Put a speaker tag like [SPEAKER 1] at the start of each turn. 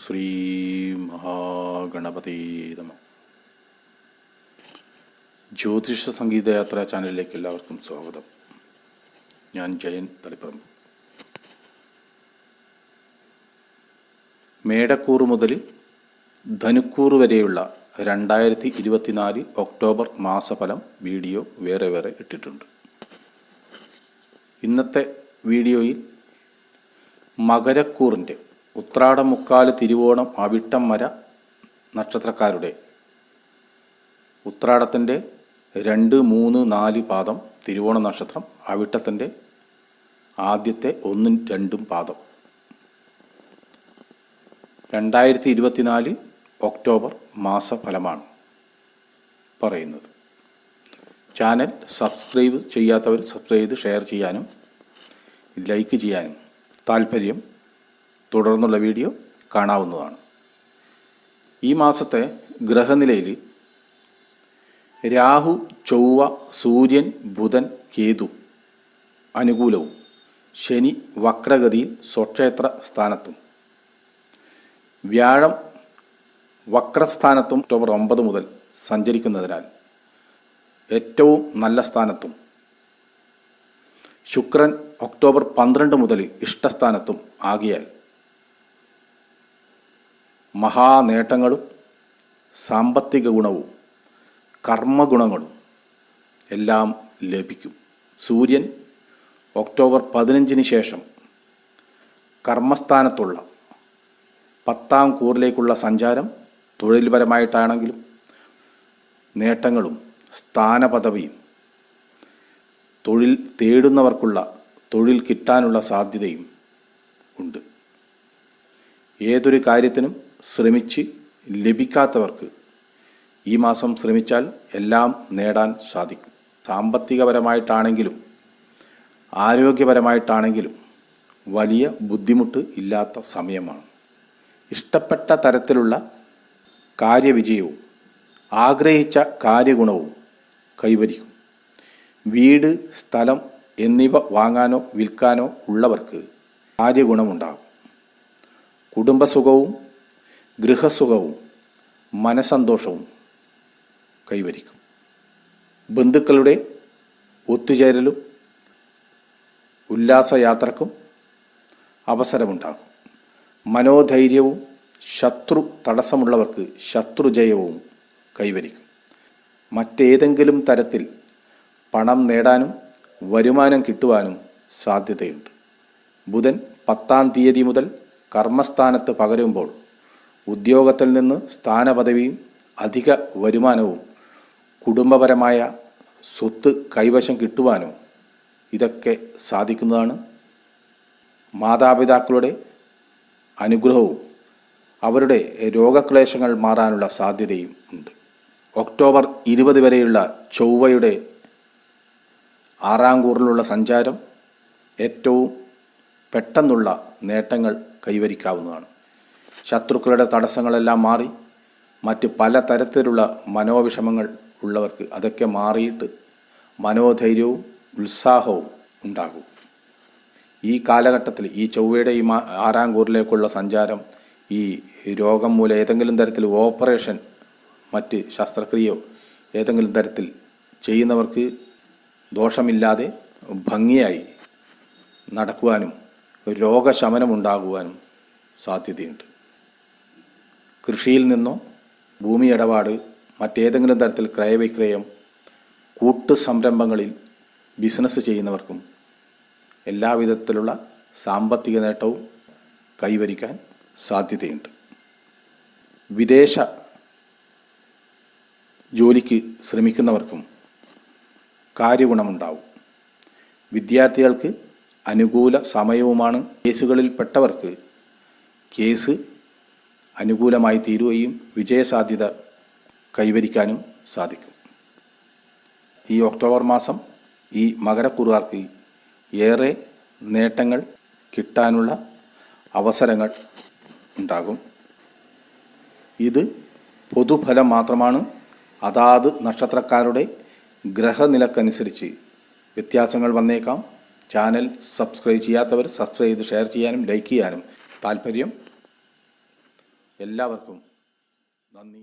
[SPEAKER 1] ശ്രീ മഹാഗണപതി ജ്യോതിഷ സംഗീതയാത്ര ചാനലിലേക്ക് എല്ലാവർക്കും സ്വാഗതം. ഞാൻ ജയൻ തളിപ്പറമ്പ്. മേടക്കൂർ മുതൽ ധനുക്കൂറ് വരെയുള്ള രണ്ടായിരത്തി ഇരുപത്തിനാല് ഒക്ടോബർ മാസഫലം വീഡിയോ വേറെ വേറെ ഇട്ടിട്ടുണ്ട്. ഇന്നത്തെ വീഡിയോയിൽ മകരക്കൂറിന്റെ ഉത്രാടം മുക്കാൽ തിരുവോണം അവിട്ടം മര നക്ഷത്രക്കാരുടെ. ഉത്രാടത്തിന്റെ രണ്ട് മൂന്ന് നാല് പാദം തിരുവോണ നക്ഷത്രം അവിട്ടത്തിന്റെ ആദ്യത്തെ ഒന്നും രണ്ടും പാദം. രണ്ടായിരത്തി ഇരുപത്തിനാല് ഒക്ടോബർ മാസഫലമാണ് പറയുന്നത്. ചാനൽ സബ്സ്ക്രൈബ് ചെയ്യാത്തവർ സബ്സ്ക്രൈബ് ചെയ്ത് ഷെയർ ചെയ്യാനും ലൈക്ക് ചെയ്യാനും താല്പര്യം തുടർന്നുള്ള വീഡിയോ കാണാവുന്നതാണ്. ഈ മാസത്തെ ഗ്രഹനിലയിൽ രാഹു ചൊവ്വ സൂര്യൻ ബുധൻ കേതു അനുകൂലവും ശനി വക്രഗതിയിൽ സ്വക്ഷേത്ര സ്ഥാനത്തും. വ്യാഴം വക്രസ്ഥാനത്തും ഒക്ടോബർ ഒമ്പത് മുതൽ സഞ്ചരിക്കുന്നതിനാൽ ഏറ്റവും നല്ല സ്ഥാനത്തും. ശുക്രൻ ഒക്ടോബർ പന്ത്രണ്ട് മുതൽ ഇഷ്ടസ്ഥാനത്തും ആകിയാൽ മഹാനേട്ടങ്ങളും സാമ്പത്തിക ഗുണവും കർമ്മഗുണങ്ങളും എല്ലാം ലഭിക്കും. സൂര്യൻ ഒക്ടോബർ പതിനഞ്ചിന് ശേഷം കർമ്മസ്ഥാനത്തുള്ള പത്താം കൂറിലേക്കുള്ള സഞ്ചാരം തൊഴിൽപരമായിട്ടാണെങ്കിലും നേട്ടങ്ങളും സ്ഥാനപദവിയും തൊഴിൽ തേടുന്നവർക്കുള്ള തൊഴിൽ കിട്ടാനുള്ള സാധ്യതയും ഉണ്ട്. ഏതൊരു കാര്യത്തിനും ശ്രമിച്ച് ലഭിക്കാത്തവർക്ക് ഈ മാസം ശ്രമിച്ചാൽ എല്ലാം നേടാൻ സാധിക്കും. സാമ്പത്തികപരമായിട്ടാണെങ്കിലും ആരോഗ്യപരമായിട്ടാണെങ്കിലും വലിയ ബുദ്ധിമുട്ട് ഇല്ലാത്ത സമയമാണ്. ഇഷ്ടപ്പെട്ട തരത്തിലുള്ള കാര്യവിജയവും ആഗ്രഹിച്ച കാര്യഗുണവും കൈവരിക്കും. വീട് സ്ഥലം എന്നിവ വാങ്ങാനോ വിൽക്കാനോ ഉള്ളവർക്ക് കാര്യഗുണമുണ്ടാകും. കുടുംബസുഖവും ഗൃഹസുഖവും മനസന്തോഷവും കൈവരിക്കും. ബന്ധുക്കളുടെ ഒത്തുചേരലും ഉല്ലാസയാത്രക്കും അവസരമുണ്ടാകും. മനോധൈര്യവും ശത്രു തടസ്സമുള്ളവർക്ക് ശത്രുജയവും കൈവരിക്കും. മറ്റേതെങ്കിലും തരത്തിൽ പണം നേടാനും വരുമാനം കിട്ടുവാനും സാധ്യതയുണ്ട്. ബുധൻ പത്താം തീയതി മുതൽ കർമ്മസ്ഥാനത്ത് പകരുമ്പോൾ ഉദ്യോഗത്തിൽ നിന്ന് സ്ഥാനപദവിയും അധിക വരുമാനവും കുടുംബപരമായ സ്വത്ത് കൈവശം കിട്ടുവാനും ഇതൊക്കെ സാധിക്കുന്നതാണ്. മാതാപിതാക്കളുടെ അനുഗ്രഹവും അവരുടെ രോഗക്ലേശങ്ങൾ മാറാനുള്ള സാധ്യതയും ഉണ്ട്. ഒക്ടോബർ ഇരുപത് വരെയുള്ള ചൊവ്വയുടെ ആറാംകൂറിലുള്ള സഞ്ചാരം ഏറ്റവും പെട്ടെന്നുള്ള നേട്ടങ്ങൾ കൈവരിക്കാവുന്നതാണ്. ശത്രുക്കളുടെ തടസ്സങ്ങളെല്ലാം മാറി മറ്റ് പല തരത്തിലുള്ള മനോവിഷമങ്ങൾ ഉള്ളവർക്ക് അതൊക്കെ മാറിയിട്ട് മനോധൈര്യവും ഉത്സാഹവും ഉണ്ടാകും. ഈ കാലഘട്ടത്തിൽ ഈ ചൊവ്വയുടെ ഈ മാ ആറാം കൂറിലേക്കുള്ള സഞ്ചാരം ഈ രോഗം മൂലം ഏതെങ്കിലും തരത്തിൽ ഓപ്പറേഷൻ മറ്റ് ശസ്ത്രക്രിയയോ ഏതെങ്കിലും തരത്തിൽ ചെയ്യുന്നവർക്ക് ദോഷമില്ലാതെ ഭംഗിയായി നടക്കുവാനും രോഗശമനം രോഗശമനമുണ്ടാകുവാനും സാധ്യതയുണ്ട്. കൃഷിയിൽ നിന്നോ ഭൂമി ഇടപാട് മറ്റേതെങ്കിലും തരത്തിൽ ക്രയവിക്രയം കൂട്ടു സംരംഭങ്ങളിൽ ബിസിനസ് ചെയ്യുന്നവർക്കും എല്ലാവിധത്തിലുള്ള സാമ്പത്തിക നേട്ടവും കൈവരിക്കാൻ സാധ്യതയുണ്ട്. വിദേശ ജോലിക്ക് ശ്രമിക്കുന്നവർക്കും കാര്യഗുണമുണ്ടാവും. വിദ്യാർത്ഥികൾക്ക് അനുകൂല സമയവുമാണ് കേസുകളിൽപ്പെട്ടവർക്ക് കേസ് അനുകൂലമായി തീരുകയും വിജയസാധ്യത കൈവരിക്കാനും സാധിക്കും. ഈ ഒക്ടോബർ മാസം ഈ മകരക്കുറുകാർക്ക് ഏറെ നേട്ടങ്ങൾ കിട്ടാനുള്ള അവസരങ്ങൾ ഉണ്ടാകും. ഇത് പൊതുഫലം മാത്രമാണ്. അതാത് നക്ഷത്രക്കാരുടെ ഗ്രഹനിലക്കനുസരിച്ച് വ്യത്യാസങ്ങൾ വന്നേക്കാം. ചാനൽ സബ്സ്ക്രൈബ് ചെയ്യാത്തവർ സബ്സ്ക്രൈബ് ചെയ്ത് ഷെയർ ചെയ്യാനും ലൈക്ക് ചെയ്യാനും താല്പര്യം എല്ലാവർക്കും നന്ദി.